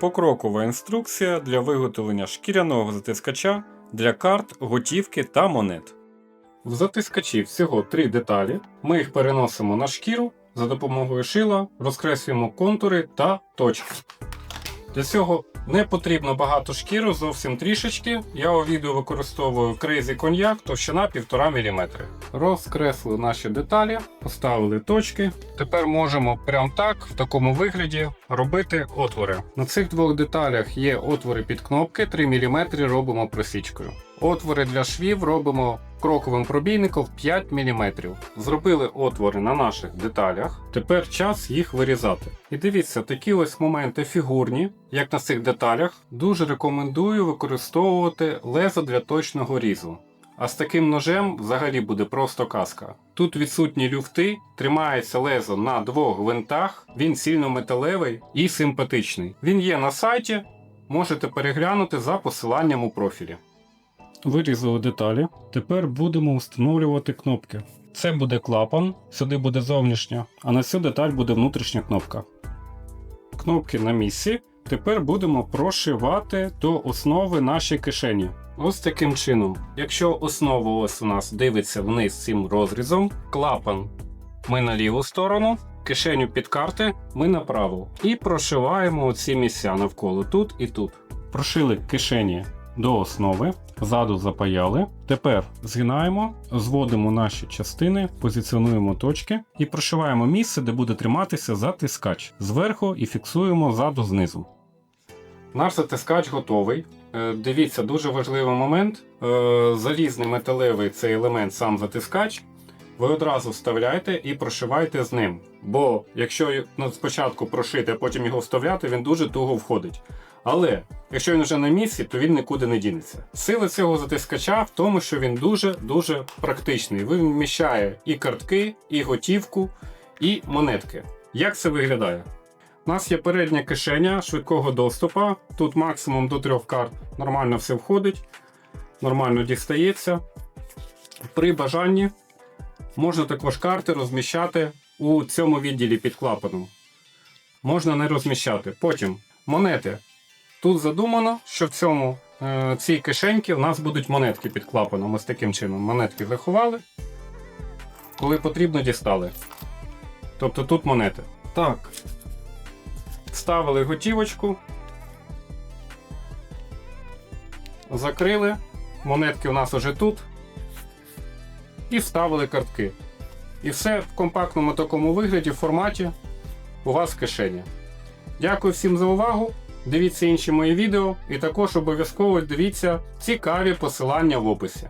Покрокова інструкція для виготовлення шкіряного затискача для карт, готівки та монет. В затискачі всього три деталі. Ми їх переносимо на шкіру за допомогою шила, розкреслюємо контури та точки. Для цього не потрібно багато шкіру, зовсім трішечки. Я у відео використовую Crazy Cognac товщина 1,5 мм. Розкреслили наші деталі, поставили точки. Тепер можемо прямо так, в такому вигляді, робити отвори. На цих двох деталях є отвори під кнопки, 3 мм робимо просічкою. Отвори для швів робимо кроковим пробійником 5 мм. Зробили отвори на наших деталях. Тепер час їх вирізати. І дивіться, такі ось моменти фігурні, як на цих деталях, дуже рекомендую використовувати лезо для точного різу. А з таким ножем взагалі буде просто казка. Тут відсутні люфти, тримається лезо на двох гвинтах, він сильно металевий і симпатичний. Він є на сайті, можете переглянути за посиланням у профілі. Вирізали деталі. Тепер будемо встановлювати кнопки. Це буде клапан, сюди буде зовнішня, а на цю деталь буде внутрішня кнопка. Кнопки на місці. Тепер будемо прошивати до основи наші кишені. Ось таким чином. Якщо основа ось у нас дивиться вниз цим розрізом, клапан ми на ліву сторону, кишеню під карти ми на праву. І прошиваємо ці місця навколо тут і тут. Прошили кишені до основи, ззаду запаяли. Тепер згинаємо, зводимо наші частини, позиціонуємо точки і прошиваємо місце, де буде триматися затискач зверху і фіксуємо ззаду знизу. Наш затискач готовий. Е, Дивіться, дуже важливий момент. Е, Залізний металевий цей елемент, сам затискач. Ви одразу вставляйте і прошивайте з ним. Бо якщо ну, спочатку прошити, а потім його вставляти, він дуже туго входить. Але якщо він вже на місці, то він нікуди не дінеться. Сила цього затискача в тому, що він дуже-дуже практичний. Він вміщає і картки, і готівку, і монетки. Як це виглядає? У нас є передня кишеня швидкого доступу. Тут максимум до трьох карт нормально все входить, нормально дістається. При бажанні можна також карти розміщати у цьому відділі під клапаном. Можна не розміщати. Потім монети. Тут задумано, що в цьому е, цій кишеньці в нас будуть монетки під клапаном. Ось таким чином. Монетки заховали. Коли потрібно, дістали. Тобто тут монети. Так. Вставили готівочку. Закрили. Монетки у нас уже тут. І вставили картки. І все в компактному такому вигляді, в форматі у вас в кишені. Дякую всім за увагу. Дивіться інші мої відео і також обов'язково дивіться цікаві посилання в описі.